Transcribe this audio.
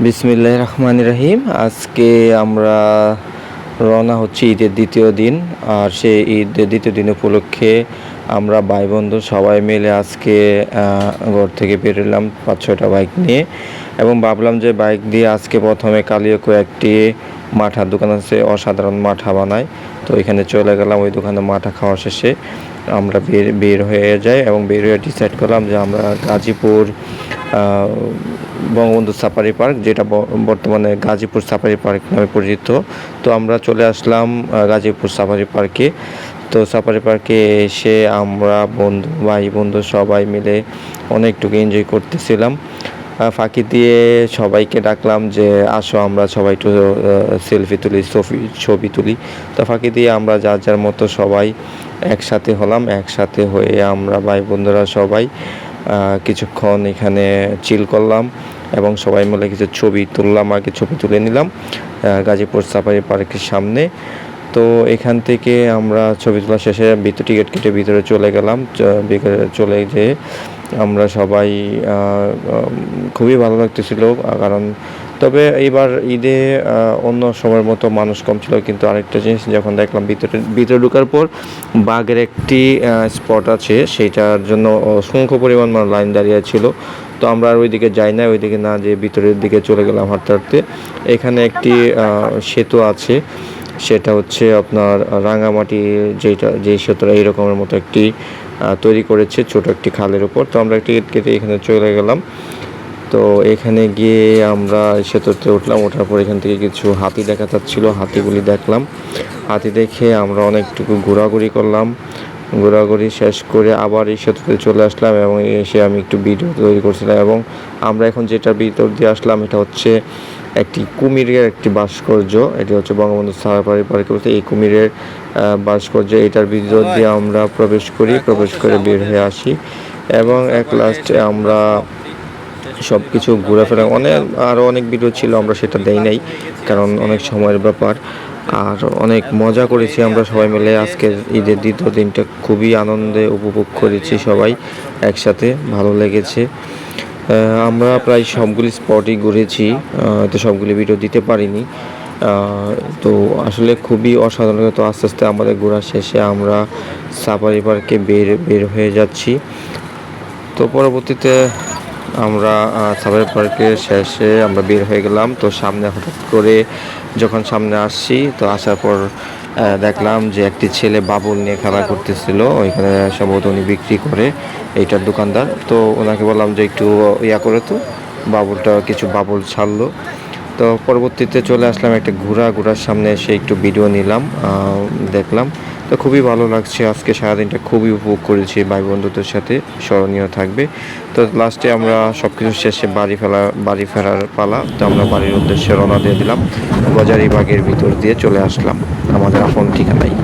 বিসমিল্লাহ রহমান রহিম। আজকে আমরা রওনা হচ্ছি ঈদের দ্বিতীয় দিন, আর সেই ঈদের দ্বিতীয় দিন উপলক্ষে আমরা ভাই বন্ধু সবাই মিলে আজকে ঘর থেকে বেরোলাম পাঁচ ছয়টা বাইক নিয়ে, এবং ভাবলাম যে বাইক দিয়ে আজকে প্রথমে কালিয়াকো একটি মাঠার দোকান আছে, অসাধারণ মাঠা বানায়। তো এখানে চলে গেলাম, ওই দোকানে মাঠা খাওয়া শেষে আমরা বের বের হয়ে যাই, এবং বের হয়ে ডিসাইড করলাম যে আমরা গাজীপুর বঙ্গবন্ধু সাফারি পার্ক, যেটা বর্তমানে গাজীপুর সাফারি পার্ক নামে পরিচিত। তো আমরা চলে আসলাম গাজীপুর সাফারি পার্কে। তো সাফারি পার্কে এসে আমরা বন্ধু, ভাই, বন্ধু সবাই মিলে অনেকটুকু এনজয় করতেছিলাম। ফাঁকি দিয়ে সবাইকে ডাকলাম যে, আসো, আমরা সবাই একটু সেলফি তুলি, ছবি ছবি তুলি। তো ফাঁকি দিয়ে আমরা যার যার মতো সবাই একসাথে হলাম। একসাথে হয়ে আমরা ভাই, বন্ধুরা সবাই কিছুক্ষণ এখানে চিল করলাম এবং সবাই মিলে কিছু ছবি তুললাম আর আগে ছবি তুলে নিলাম গাজীপুর সাফারি পার্কের সামনে। তো এখান থেকে আমরা ছবি তোলা শেষে ভিতর টিকিট কেটে ভিতরে চলে গেলাম চলে যেয়ে আমরা সবাই খুবই ভালো লাগতেছিল, কারণ তবে এইবার ঈদে অন্য সময়ের মতো মানুষ কম ছিল, কিন্তু আরেকটা জিনিস যখন দেখলাম ভিতরে ভিতরে ঢুকার পর বাঘের একটি স্পট আছে, সেইটার জন্য অসংখ্য পরিমাণ লাইন দাঁড়িয়ে ছিল। তো আমরা আর ওইদিকে যাই না, ওইদিকে না যে ভিতরের দিকে চলে গেলাম হাঁটতে হাঁটতে। এখানে একটি সেতু আছে, সেটা হচ্ছে আপনার রাঙামাটি যেটা যে সেতুটা এই রকমের মতো একটি তৈরি করেছে, ছোট একটি খালের উপর। তো আমরা টিকিট কেটে এখানে চলে গেলাম। তো এখানে গিয়ে আমরা সেতুতে উঠলাম ওঠার পর এখান থেকে কিছু হাতি দেখা যাচ্ছিল হাতিগুলি দেখলাম। হাতি দেখে আমরা অনেকটুকু ঘোরাঘুরি করলাম। ঘোরাঘুরি শেষ করে আবার এই সেতুতে চলে আসলাম এবং এসে আমি একটু ভিডিও তৈরি করছিলাম এবং আমরা এখন যেটা ভিতর দিয়ে আসলাম এটা হচ্ছে একটি কুমিরের একটি ভাস্কর্য। এটি হচ্ছে বঙ্গবন্ধু সাফারি পার্কে বলতে এই কুমিরের ভাস্কর্য এটার ভিতর দিয়ে আমরা প্রবেশ করি প্রবেশ করে বের হয়ে আসি এবং এক লাস্টে আমরা সব কিছু ঘোরাফেরা, অনেক আরও অনেক ভিডিও ছিল, আমরা সেটা দেই নাই, কারণ অনেক সময়ের ব্যাপার। আর অনেক মজা করেছি আমরা সবাই মিলে, আজকের ঈদের দ্বিতীয় দিনটা খুবই আনন্দে উপভোগ করেছি সবাই একসাথে, ভালো লেগেছে। আমরা প্রায় সবগুলি স্পটই ঘুরেছি তো সবগুলি ভিডিও দিতে পারিনি। তো আসলে খুবই অসাধারণ, তো আস্তে আস্তে আমাদের ঘোরা শেষে আমরা সাফারি পার্কে বের বের হয়ে যাচ্ছি। তো পরবর্তীতে আমরা সাফারি পার্কের শেষে আমরা বের হয়ে গেলাম। তো সামনে হঠাৎ করে যখন সামনে আসছি, তো আসার পর দেখলাম যে একটি ছেলে বাবুল নিয়ে খেলা করতেছিল। ওইখানে সম্ভবত উনি বিক্রি করে এইটার দোকানদার। তো ওনাকে বললাম যে একটু ইয়া করে তো, বাবুলটা কিছু বাবুল ছাড়লো। তো পরবর্তীতে চলে আসলাম একটা ঘোড়া ঘোড়ার সামনে এসে একটু ভিডিও নিলাম দেখলাম। তো খুবই ভালো লাগছে। আজকে সারাদিনটা খুবই উপভোগ করেছি, ভাই বন্ধুদের সাথে স্মরণীয় থাকবে। তো লাস্টে আমরা সব কিছু শেষে বাড়ি ফেলা, বাড়ি ফেরার পালা, তো আমরা বাড়ির উদ্দেশ্যে রওনা দিয়ে দিলাম। বাজারি বাঘের ভিতর দিয়ে চলে আসলাম। আমাদের আপন ঠিকানায়